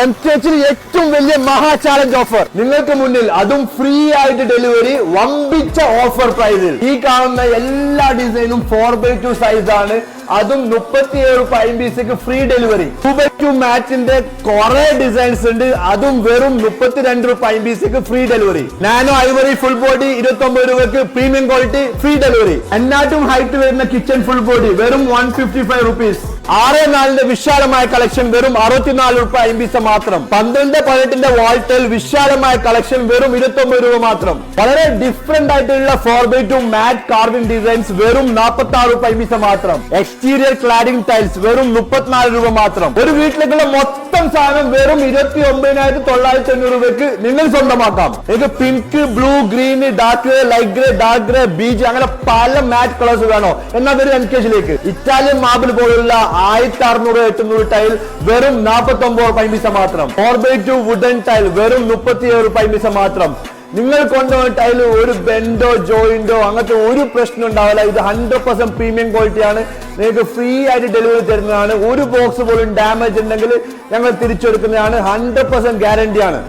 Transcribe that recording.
M T ഏറ്റവും വലിയ മഹാ ചാലഞ്ച് ഓഫർ നിങ്ങൾക്ക് മുന്നിൽ അതും ഫ്രീ ആയിട്ട് ഡെലിവറി വമ്പിച്ച ഓഫർ പ്രൈസിൽ ഈ കാണുന്ന എല്ലാ ഡിസൈനും ഫോർ ബൈ ടു സൈസ് ആണ്. അതും മുപ്പത്തിയേഴ് രൂപ അമ്പീസക്ക് free delivery two by two മാച്ചിന്റെ കുറെ ഡിസൈൻസ് ഉണ്ട്. അതും വെറും മുപ്പത്തിരണ്ട് രൂപ അമ്പീസക്ക് free delivery nano ivory full body ഇരുപത്തി ഒമ്പത് രൂപക്ക് പ്രീമിയം ക്വാളിറ്റി ഫ്രീ ഡെലിവറി എന്നാട്ടും ഹൈറ്റ് വരുന്ന കിച്ചൺ ഫുൾ ബോഡി വെറും വൺ ഫിഫ്റ്റി ഫൈവ് റുപ്പീസ് ആറ് നാലിന്റെ വിശാലമായ കളക്ഷൻ വെറും അറുപത്തിനാല് രൂപ അമ്പീസ മാത്രം. പന്ത്രണ്ട് പതിനെട്ടിന്റെ വാൾട്ടൽ വിശാലമായ കളക്ഷൻ വെറും ഇരുപത്തി ഒമ്പത് രൂപ മാത്രം. വളരെ ഡിഫറെന്റ് ആയിട്ടുള്ള four by two mat carving designs വെറും നാൽപ്പത്തി ആറ് രൂപ അമ്പീസ മാത്രം. എക്സ്റ്റീരിയർ ക്ലാഡിംഗ് ടൈൽസ് വെറും മുപ്പത്തിനാല് രൂപ മാത്രം. ഒരു വീട്ടിലേക്കുള്ള മൊത്തം സാധനം വെറും ഇരുപത്തി ഒമ്പതിനായിരത്തി തൊള്ളായിരത്തി അഞ്ഞൂറ് രൂപയ്ക്ക് നിങ്ങൾ സ്വന്തമാക്കാം. നിങ്ങൾക്ക് pink blue green dark grey light grey dark grey beige അങ്ങനെ പല മാറ്റ് കളേഴ്സ് വേണോ? എന്നാൽ വരും എൻകേജിലേക്ക് ഇറ്റാലിയൻ മാർബിൾ പോലുള്ള ആയിരത്തി അറുന്നൂറ് എട്ടുന്നൂറ് ടൈൽ വെറും നാൽപ്പത്തി ഒമ്പത് പൈമിസ മാത്രം. Four by two wooden tile വെറും മുപ്പത്തിയേഴ് പൈമിസ മാത്രം. നിങ്ങൾ കൊണ്ടുപോകുന്ന ടൈൽ ഒരു ബെൻഡോ ജോയിന്റോ അങ്ങനത്തെ ഒരു പ്രശ്നം ഉണ്ടാവില്ല. ഇത് ഹൺഡ്രഡ് പെർസെന്റ് പ്രീമിയം ക്വാളിറ്റി ആണ്. നിങ്ങൾക്ക് ഫ്രീ ആയിട്ട് ഡെലിവറി തരുന്നതാണ്. ഒരു ബോക്സ് പോലും ഡാമേജ് ഉണ്ടെങ്കിൽ ഞങ്ങൾ തിരിച്ചെടുക്കുന്നതാണ്. ഹൺഡ്രഡ് പെർസെന്റ് ഗ്യാരണ്ടി ആണ്.